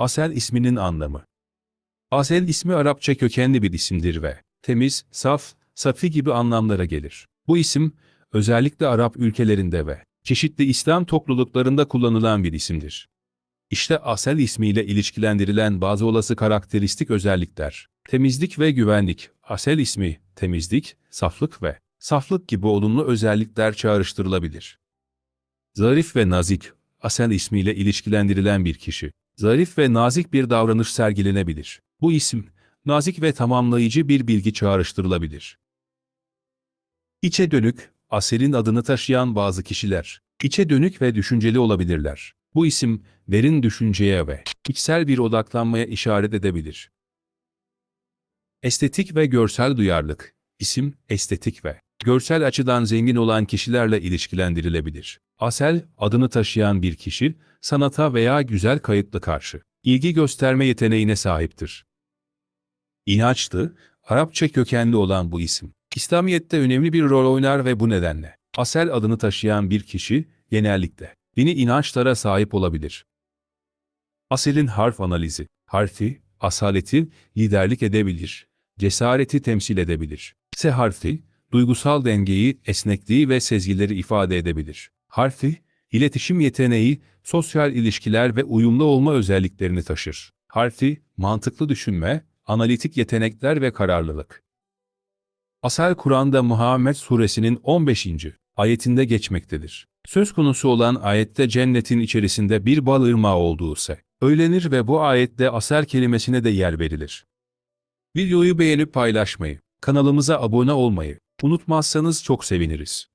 Asel isminin anlamı. Asel ismi Arapça kökenli bir isimdir ve temiz, saf, safi gibi anlamlara gelir. Bu isim, özellikle Arap ülkelerinde ve çeşitli İslam topluluklarında kullanılan bir isimdir. İşte Asel ismiyle ilişkilendirilen bazı olası karakteristik özellikler. Temizlik ve güvenlik. Asel ismi, temizlik, saflık ve saflık gibi olumlu özellikler çağrıştırılabilir. Zarif ve nazik. Asel ismiyle ilişkilendirilen bir kişi. Zarif ve nazik bir davranış sergilenebilir. Bu isim, nazik ve tamamlayıcı bir bilgi çağrıştırılabilir. İçe dönük, Asel'in adını taşıyan bazı kişiler, içe dönük ve düşünceli olabilirler. Bu isim, derin düşünceye ve içsel bir odaklanmaya işaret edebilir. Estetik ve görsel duyarlılık, isim, estetik ve görsel açıdan zengin olan kişilerle ilişkilendirilebilir. Asel, adını taşıyan bir kişi, sanata veya güzel kayıtlı karşı ilgi gösterme yeteneğine sahiptir. İnançlı, Arapça kökenli olan bu isim, İslamiyet'te önemli bir rol oynar ve bu nedenle Asel adını taşıyan bir kişi genellikle dini inançlara sahip olabilir. Asel'in harf analizi, harfi, asaleti, liderlik edebilir, cesareti temsil edebilir. S harfi, duygusal dengeyi, esnekliği ve sezgileri ifade edebilir. Harfi, iletişim yeteneği, sosyal ilişkiler ve uyumlu olma özelliklerini taşır. Harfi, mantıklı düşünme, analitik yetenekler ve kararlılık. Asal Kur'an'da Muhammed suresinin 15. ayetinde geçmektedir. Söz konusu olan ayette cennetin içerisinde bir bal ırmağı olduğu ise, öylenir ve bu ayette asel kelimesine de yer verilir. Videoyu beğenip paylaşmayı, kanalımıza abone olmayı unutmazsanız çok seviniriz.